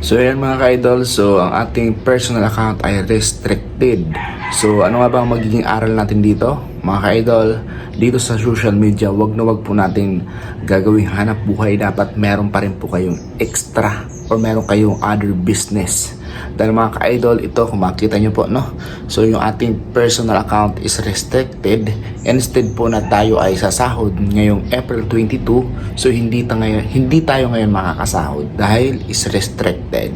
So yan mga ka-idol, so ang ating personal account ay restricted. So ano nga ba ang magiging aral natin dito? Mga ka-idol, dito sa social media, wag na wag po natin gagawing hanap buhay. Dapat meron pa rin po kayong extra or meron kayong other business. Dahil mga ka-idol, ito kung makita nyo po, no? So yung ating personal account is restricted. Instead po na tayo ay sasahod ngayong April 22, so hindi, ta ngayon, hindi tayo ngayon makakasahod dahil is restricted.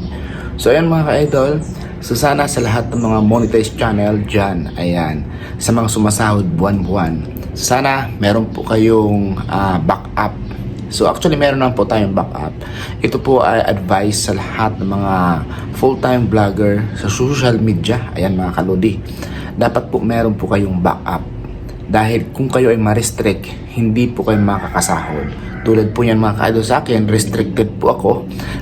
So ayan mga ka-idol, so sana sa lahat ng mga monetized channel dyan, ayan, sa mga sumasahod buwan-buwan, sana meron po kayong ah, backup So actually meron naman po tayong backup. Ito po ay advice sa lahat ng mga full-time vlogger sa social media. Ayan mga kalodi. Dapat po meron po kayong backup. Dahil kung kayo ay ma-restrict, hindi po kayo makakasahod. Tulad po yan mga kaidol sa akin, restricted po ako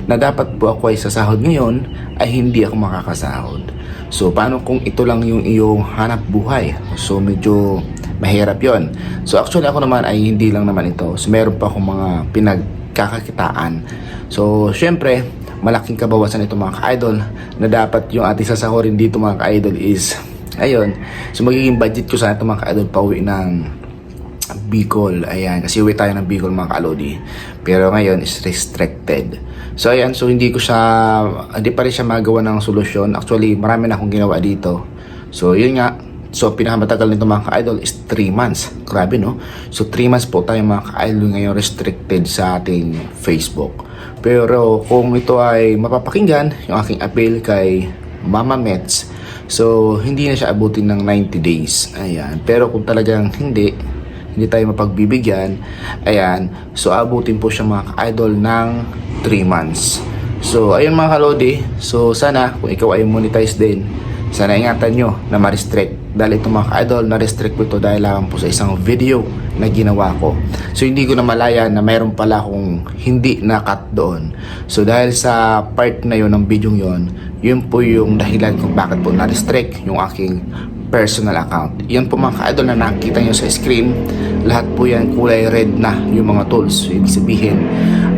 na dapat po ako ay sasahod ngayon ay hindi ako makakasahod. So paano kung ito lang yung iyong hanap buhay? So medyo mahirap yon. So actually ako naman ay hindi lang naman ito. So meron pa akong mga pinagkakakitaan. So syempre, malaking kabawasan ito mga ka-idol na dapat yung ating sasahurin dito mga ka-idol is ayun. So magiging budget ko sana ito mga ka-idol pauwi ng Bicol. Ayan, kasi uwi tayo ng Bicol mga kalodi. Pero ngayon is restricted. So ayan, so hindi ko siya, hindi pa rin siya magawa ng solusyon. Actually, marami na akong ginawa dito. So yun nga, so pinakamatagal nito mga ka-idol is 3 months. Grabe no? So 3 months po tayo mga ka-idol ngayon restricted sa ating Facebook. Pero kung ito ay mapapakinggan, yung aking appeal kay Mama Mets, so hindi na siya abutin ng 90 days. Ayan. Pero kung talagang hindi, hindi tayo mapagbibigyan, ayan, so abutin po siya mga ka-idol ng 3 months. So, ayun mga kalodi, so sana kung ikaw ay monetize din, sana ingatan nyo na ma-restrict. Dahil ito mga ka-idol, na-restrict ko ito dahil lang po sa isang video na ginawa ko. So, hindi ko na malaya na mayroon pala akong hindi na-cut doon. So, dahil sa part na yon ng video yon, yun po yung dahilan kung bakit po na-restrict yung aking personal account. Yan po mga ka-idol na nakikita nyo sa screen. Lahat po yan kulay red na yung mga tools. So, ibig sabihin,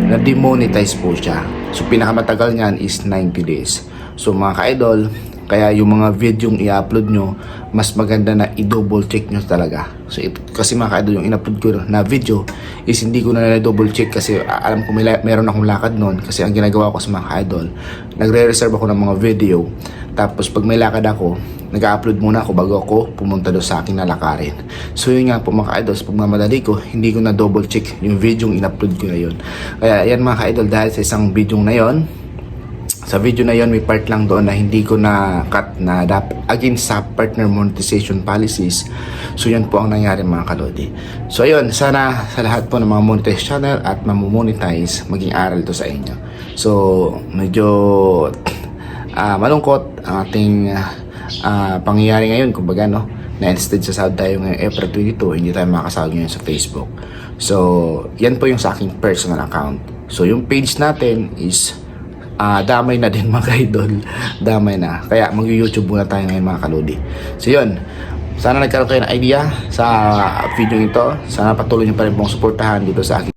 na demonetize po siya. So, pinakamatagal niyan is 90 days. So, mga ka-idol, kaya yung mga video yung i-upload nyo, mas maganda na i-double check nyo talaga. So, ito, kasi mga ka-idol, yung in-upload ko na video is hindi ko na double check kasi alam ko may, meron akong lakad noon. Kasi ang ginagawa ko sa mga ka-idol, nagre-reserve ako ng mga video. Tapos, pag may lakad ako, nag-upload muna ako bago ako pumunta doon sa aking nalakarin. So yun nga po mga ka-idols, pag mamadali ko, hindi ko na double check yung video yung in-upload ko na yun. Kaya yan mga ka-idol, dahil sa isang video na yon sa video na yon may part lang doon na hindi ko na cut na dap against sa partner monetization policies. So yan po ang nangyari mga kalodi. So ayun, sana sa lahat po ng mga monetize channel at mamomonetize, maging aral to sa inyo. So medyo ah, malungkot ang ating ah, pangyayari ngayon, kumbaga no, na instead sa sahod tayo ngayong April 22, hindi tayo makakasahod ngayon sa Facebook. So, yan po yung sa aking personal account. So, yung page natin is ah damay na din mga idol. Damay na. Kaya mag-YouTube muna tayo ngayon mga kalodi. So, yun. Sana nagkaroon kayo ng idea sa video ito. Sana patuloy nyo pa rin pong suportahan dito sa aking